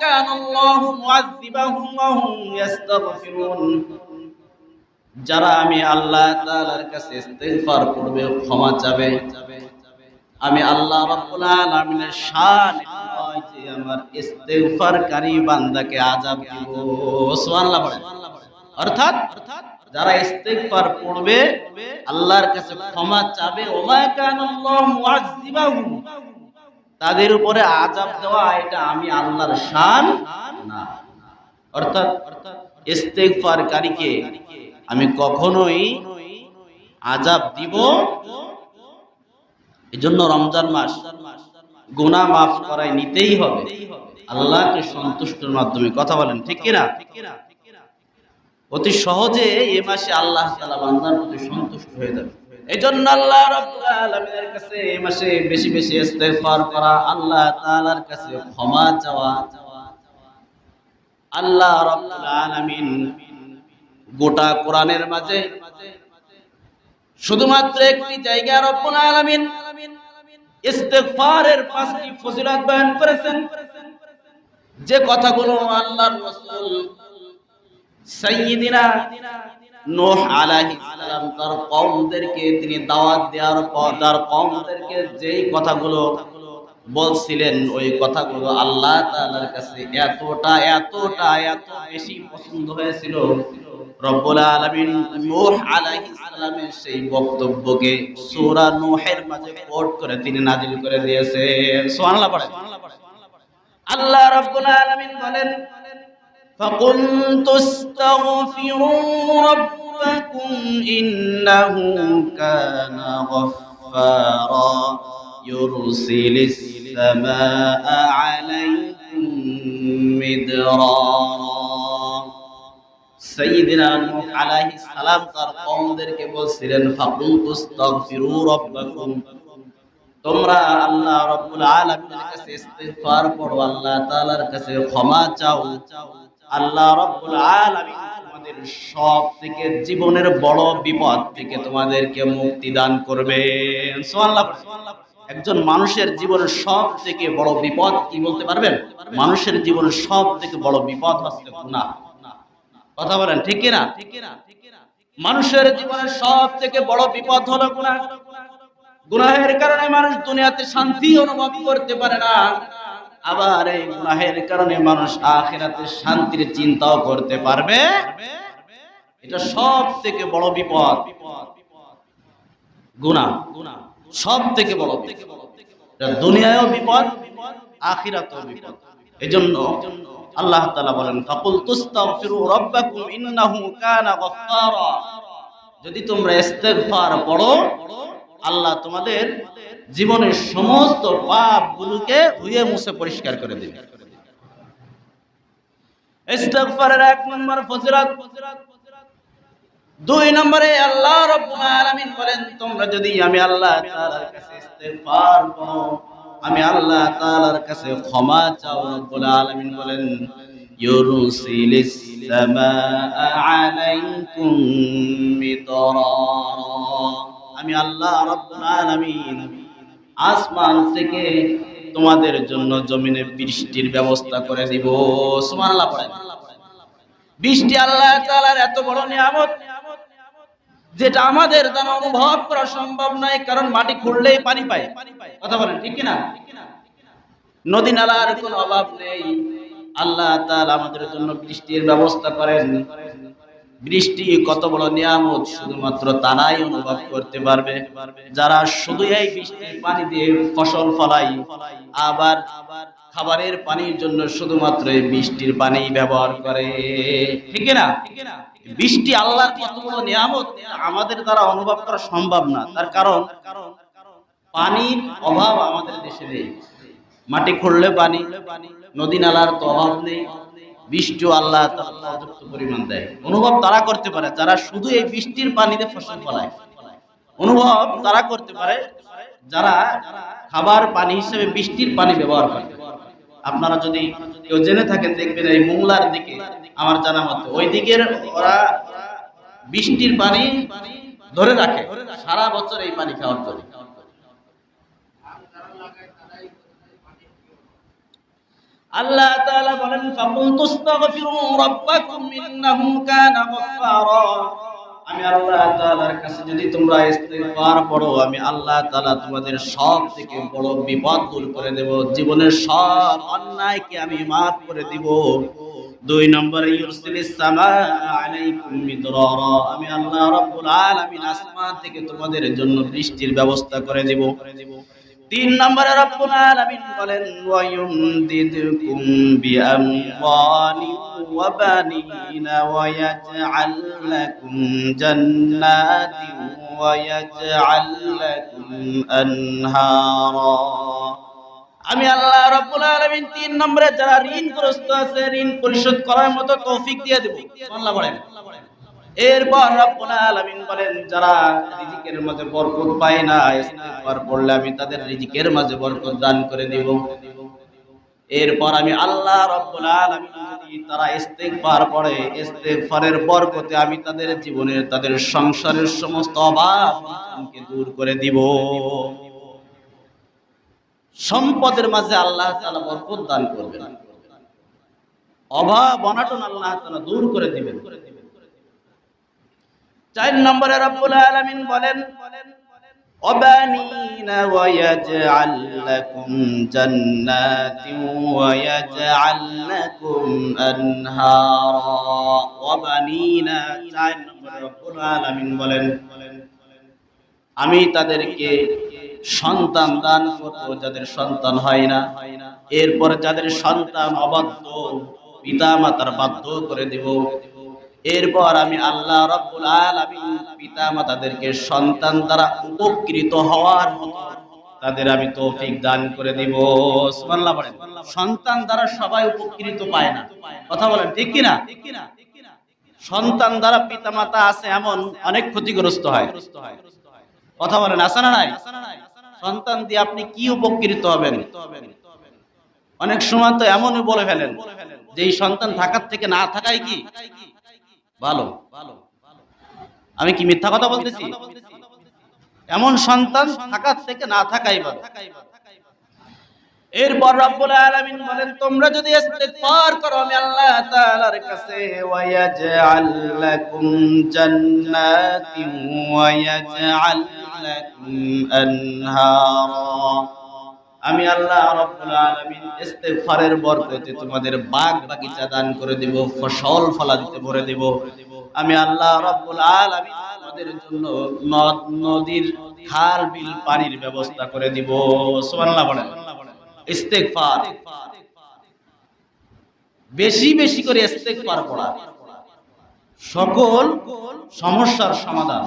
كان الله معذبهم وهم يستغفرون যারা আমি আল্লাহ তাআলার কাছে ইস্তেগফার করবে ক্ষমা চাবে আমি আল্লাহ রাব্বুল আলামিনের শান নয় যে আমার ইস্তেগফারকারী বান্দাকে আযাব দিব সুবহানাল্লাহ পড়েন অর্থাৎ যারা ইস্তেগফার পড়বে আল্লাহর কাছে ক্ষমা চাবে ওমা কানাল্লাহু মুআযযিবাহুম তাদের উপরে আযাব দেওয়া, এটা আমি আল্লাহর শান না। অর্থাৎ ইস্তেগফারকারীকে আমি কখনোই আযাব দিব। এজন্য রমজান মাস গুনাহ মাফ করায় নিতেই হবে। আল্লাহকে সন্তুষ্টের মাধ্যমে, কথা বলেন, ঠিক কিনা? অতি সহজে এ মাসে আল্লাহ তাআলা বান্দার প্রতি সন্তুষ্ট হয়ে যাবে। এই জন্য আল্লাহ রাব্বুল আলামিনের কাছে এই মাসে বেশি বেশি ইস্তেগফার করা, আল্লাহ তাআলার কাছে ক্ষমা চাওয়া। আল্লাহ রাব্বুল আলামিন গোটা কোরআনের মাঝে শুধুমাত্র একটি জায়গা রব্বুল আলামিন ইস্তেগফারের পাঁচটি ফজিলত বয়ান করেছেন। যে কথাগুলো আল্লাহর রাসূল সাইয়্যিদিনা নূহ তার কওমদেরকে তিনি দাওয়াত দেওয়ার পর, তার কওমদেরকে যেই কথাগুলো বলছিলেন, ওই কথাগুলো আল্লাহ কাছে এতটা এতটা, এত বেশি পছন্দ হয়েছিল। রব্বুল সালামের সেই বক্তব্যকে সূরা নূহের মাঝে কোট করে তিনি নাজিল করে দিয়েছেন। আল্লাহ রাব্বুল আলামিন বলেন فقلت استغفروا ربكم إنه كان غفارا يرسل السماء عليكم مدرارا سيدنا نوح عليه السلام তার কওমদেরকে বলছিলেন ফাকুলতু ইস্তাগফিরু রাব্বাকুম তোমরা আল্লাহ রাব্বুল আলামিনের কাছে ইস্তিগফার করো আল্লাহ তাআলার কাছে ক্ষমা চাও আল্লাহ রাব্বুল আলামিন তোমাদের সব থেকে জীবনের বড় বিপদ থেকে তোমাদেরকে মুক্তি দান করবেন। সুবহানাল্লাহ। একজন মানুষের জীবনের সব থেকে বড় বিপদ কি বলতে পারবেন? মানুষের জীবনের সব থেকে বড় বিপদ হচ্ছে গুনাহ। কথা বলেন, ঠিক কি না মানুষের জীবনের সব থেকে বড় বিপদ হলো গুনাহ। গুনাহের কারণে মানুষ দুনিয়াতে শান্তি অনুভব করতে পারে না। আবার এই গুনাহের কারণে মানুষ আখেরাতে শান্তির চিন্তাও করতে পারবে। এটা সব থেকে বড় বিপদ। গুনাহ। সব থেকে বড় দুনিয়ায়ও বিপদ, আখিরাতেও বিপদ। এজন্য আল্লাহ তাআলা বলেন, ফাকুল তুস্তাগফিরু রাব্বাকুম ইন্নাহু কানা গফফারা। যদি তোমরা ইস্তেগফার পড়ো, আল্লাহ তোমাদের জীবনের সমস্ত পাপগুলোকে ধুয়ে মুছে পরিষ্কার করে দেবে। ইস্তেগফারের এক নম্বর ফজিলত। দুই নম্বরে আল্লাহ রাব্বুল আলামিন বলেন, তোমরা যদি আমি আল্লাহ তাআলার কাছে ইস্তেগফার করো, আমি আল্লাহ তাআলার কাছে ক্ষমা চাও রব্বুল আলামিন বলেন ইউরসিলিস সামাআ আলাইকুম মিদরারা। আমি আল্লাহ রাব্বুল আলামিন আসমান থেকে তোমাদের জন্য জমিনে বৃষ্টির ব্যবস্থা করে দিব। বৃষ্টি আল্লাহ তাআলার এত বড় নিয়ামত, যেটা আমাদের দ্বারা অনুভব করা সম্ভব নয়, কারণ মাটি খুঁড়লেই পানি পায়। কথা বলেন, ঠিক কি না নদী নালার কোনো অভাব নেই। আল্লাহ তাআলা আমাদের জন্য বৃষ্টির ব্যবস্থা করেন। বৃষ্টি, কত বড় নিয়ামত, শুধুমাত্র তারাই অনুভব করতে পারবে। যারা শুধু এই বৃষ্টির পানি দিয়ে ফসল ফলাই, আবার খাবারের পানির জন্য শুধুমাত্র এই বৃষ্টির পানি ব্যবহার করে। ঠিক না? বৃষ্টি আল্লাহর কত বড় নিয়ামত আমাদের দ্বারা অনুভব করা সম্ভব না। তার কারণ, পানির অভাব আমাদের দেশে নেই। মাটি খুঁড়লে পানি, নদী নালার তো অভাব নেই। বৃষ্টিও আল্লাহ পর্যাপ্ত পরিমাণ দেয়। অনুভব তারা করতে পারে, যারা শুধু এই বৃষ্টির পানিতে ফসল ফলায়। অনুভব তারা করতে পারে, যারা খাবার পানি হিসেবে বৃষ্টির পানি ব্যবহার করে। আপনারা যদি কেউ জেনে থাকেন, দেখবেন এই মোংলার দিকে, আমার জানা মতে, ওই দিকের ওরা বৃষ্টির পানি ধরে রাখে, সারা বছর এই পানি খাওয়ার জন্য। আল্লাহ তাআলা বলেন রাব্বাকুম ইন্নাহু কানা আমি আল্লাহ তাআলার কাছে যদি তোমরা ইস্তেগফার পড়ো, আমি আল্লাহ তাআলা তোমাদের সব থেকে বড় বিপদ দূর করে দেব। জীবনের সব অন্যায়কে আমি মাফ করে দিব। দুই নম্বরে, ইউরসিলিস সামা আলাইকুম মিদরারা। আমি আল্লাহ রাব্বুল আলামিন আসমান থেকে তোমাদের জন্য বৃষ্টির ব্যবস্থা করে দেব। তিন নম্বরে বলেন আমি আল্লাহ রাব্বুল আলামিন তিন নম্বরে যারা ঋণগ্রস্ত আছে, ঋণ পরিশোধ করার মতো তৌফিক দিয়ে দেব। আল্লাহ বলেন। এরপর বলেন, যারা রিজিকের মাঝে বরকত পায় না, ইস্তিগফার পড়লে আমি তাদের রিজিকের মাঝে বরকত দান করে দেব। এরপর আমি আল্লাহ রব্বুল আলামিন যদি তারা পড়ে বরকতে আমি তাদের জীবনের তাদের সংসারের সমস্ত অভাব অনটনকে দূর করে দিব। সম্পদের মাঝে আল্লাহ তাআলা বরকত দান করবেন। অভাব, অনাটন আল্লাহ তাআলা দূর করে দিবেন। চার নম্বরে রব্বুল আলামিন বলেন وبنين ويجعل لكم جنات ويجعل لكم أنهارا وبنين চার নম্বরে রব্বুল আলামিন বলেন আমি তাদেরকে সন্তান দান করব যাদের সন্তান হয় না এরপর যাদের সন্তান অবাধ্য পিতা মাতার বাধ্য করে দেব এরপর আমি আল্লাহ রব্বুল আলামিন পিতা মাতাদেরকে সন্তান দ্বারা উপকৃত হওয়ার তাদের আমি তৌফিক দান করে দিব। সুবহানাল্লাহ বলেন, সন্তান দ্বারা সবাই উপকৃত পায় না। কথা বলেন, ঠিক কি না? সন্তান দ্বারা পিতা মাতা আছে এমন অনেক ক্ষতিগ্রস্ত হয়। কথা বলেন, আছে না নাই? সন্তান দিয়ে আপনি কি উপকৃত হবেন? অনেক সময় তো এমনই বলে ফেলেন যে এই সন্তান থাকার থেকে না থাকাই কি? ভালো। আমি কি মিথ্যা কথা বলতেছি? এমন সন্তান থাকার থেকে না থাকাই ভালো। এরপর রব্বুল আলামিন বলেন, তোমরা যদি ইস্তিগফার করো, আমি আল্লাহ তাআলার কাছে, ওয়ায়াজআল লাকুম জান্নাতিন লাকুম আনহারা। আমি আল্লাহ রাব্বুল আলামিন ইস্তিগফারের বরকতে তোমাদের বাগ বাগিচা দান করে দেব, ফসল ফলাদিতে ভরে দেব। আমি আল্লাহ রাব্বুল আলামিন তোমাদের জন্য নদ, নদীর খাল, বিল, পানির ব্যবস্থা করে দিব। সুবহানাল্লাহ বলেন। ইস্তেগফার। বেশি বেশি করে ইস্তেগফার পড়া। সকল সমস্যার সমাধান।